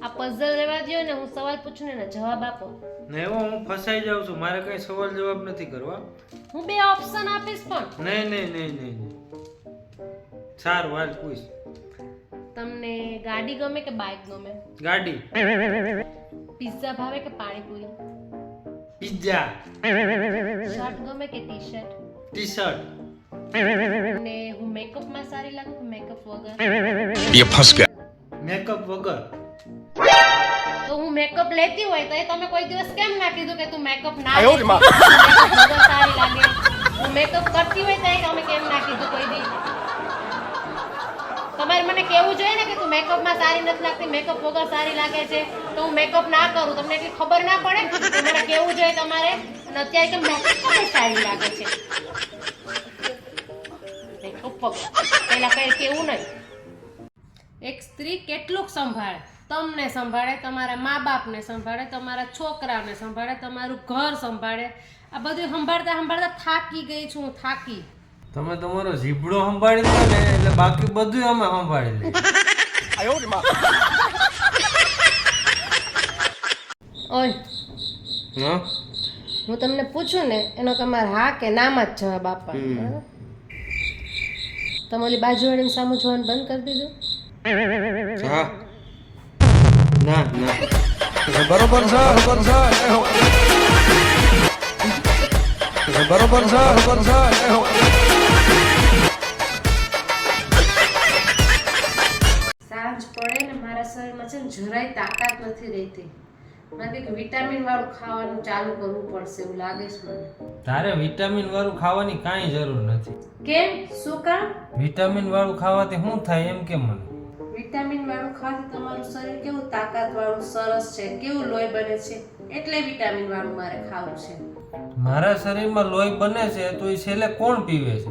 આ પઝલ રહેવા દ્યો ને હું સવાલ પૂછું ને એના જવાબ આપો ને એવો હું ફસાઈ જાઉં છું મારે કઈ સવાલ જવાબ નથી કરવા હું બે ઓપ્શન આપીશ પણ નહીં નહીં નહીં નહીં નહીં. સારું હાલ પૂછ તમને ગાડી ગમે કે બાઇક ગમે ગાડી પિઝા ભાવે કે પાણીપુરી પિઝા શર્ટ ગમે કે ટી શર્ટ ટી શર્ટ અને હું મેકઅપમાં સારી લાગુ કે મેકઅપ વગર ये फंस गया મેકઅપ વગર. તો હું મેકઅપ લેતી હોય તો એ તમે કોઈ દિવસ કેમ ના કીધું કે તું મેકઅપ ના આયો લે? માં. વગર સારી લાગે. હું મેકઅપ કરતી હોય તો તમે કેમ ના કીધું કોઈ દી? તમારે મને કેવું જોઈએ ને કે તું મેકઅપમાં સારી નથી લાગતી મેકઅપ વગર સારી લાગે છે તો હું મેકઅપ ના કરું? તમને એટલી ખબર ના પડે મને કેવું જોઈએ તમારે? અને અત્યારે કે મેકઅપ સારી લાગે છે. મેકઅપ વગર. પહેલા કઈ કેવું નહીં. એક સ્ત્રી કેટલુંક સંભાળે? તમને સંભાળે તમારા મા બાપને સંભાળે તમારા છોકરાને સંભાળે તમારું ઘર સંભાળે. આ બધું સંભાળતા સંભાળતા થાકી ગઈ છું થાકી. તમે તમારો જીભડો સંભાળી લો ને એટલે બાકી બધું અમે સંભાળી લઈએ. ઓય હા? હું તમને પૂછું ને એનો તમારે હા કે નામાં જ જવાબ આપવાનો? તમે ઓલી બાજુવાળીની સામુ જોવાનું બંધ કરી દીધું? હા. ના ના. બરોબર છે બરોબર છે. બરોબર છે બરોબર સાંજ પડે ને મારા શરીરમાં છે ને જરાય તાકાત નથી રહેતી. મને વિટામિન વાળું ખાવાનું ચાલુ કરવું પડશે એવું લાગે છે મને. તારે વિટામિન વાળું ખાવાની કાંઈ જરૂર નથી. કેમ? શું કામ? વિટામિન વાળું ખાવાથી શું થાય એમ કે મને? વિટામિન વાળું ખાવાથી તમારું શરીર કેવું તાકાત વાળું સરસ છે કેવું લોહી બને છે એટલે વિટામિન વાળું મારે ખાવું છે. મારા શરીરમાં લોહી બને છે તો એ છેલ્લે કોણ પીવે છે?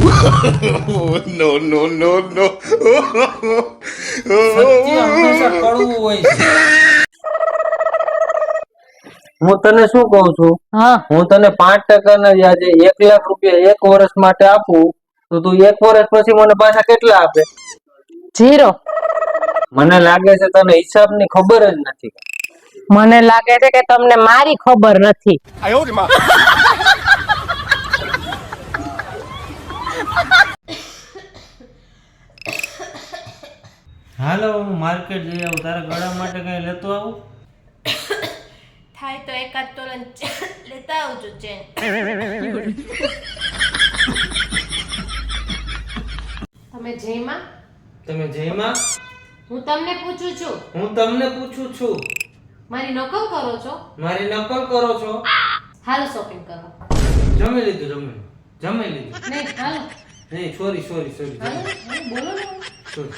No no no no. સત્ય હંમેશા કડવું હોય છે. હું તને શું કહું છું? હા. હું તને પાંચ ટકાના વ્યાજે એક લાખ રૂપિયા એક વર્ષ માટે આપું તો તું એક વર્ષ પછી મને પાછા કેટલા આપે? જીરો. મને લાગે છે તને હિસાબની ખબર જ નથી. મને લાગે છે કે તમને મારી ખબર નથી. હાલો હું માર્કેટ જઈ આવું. તારા ગળા માટે કઈ લેતો આવું? થાય તો એકાદ તોલન લેતા આવજો ચેન. તમે જયમાં? તમે જયમાં? હું તમને પૂછું છું. હું તમને પૂછું છું. મારી નકલ કરો છો? મારી નકલ કરો છો? હાલો શોપિંગ કરો. જમી લીધું જમી જમી લીધું. નહીં હાલો. નહીં સોરી સોરી સોરી બોલો ને. સોરી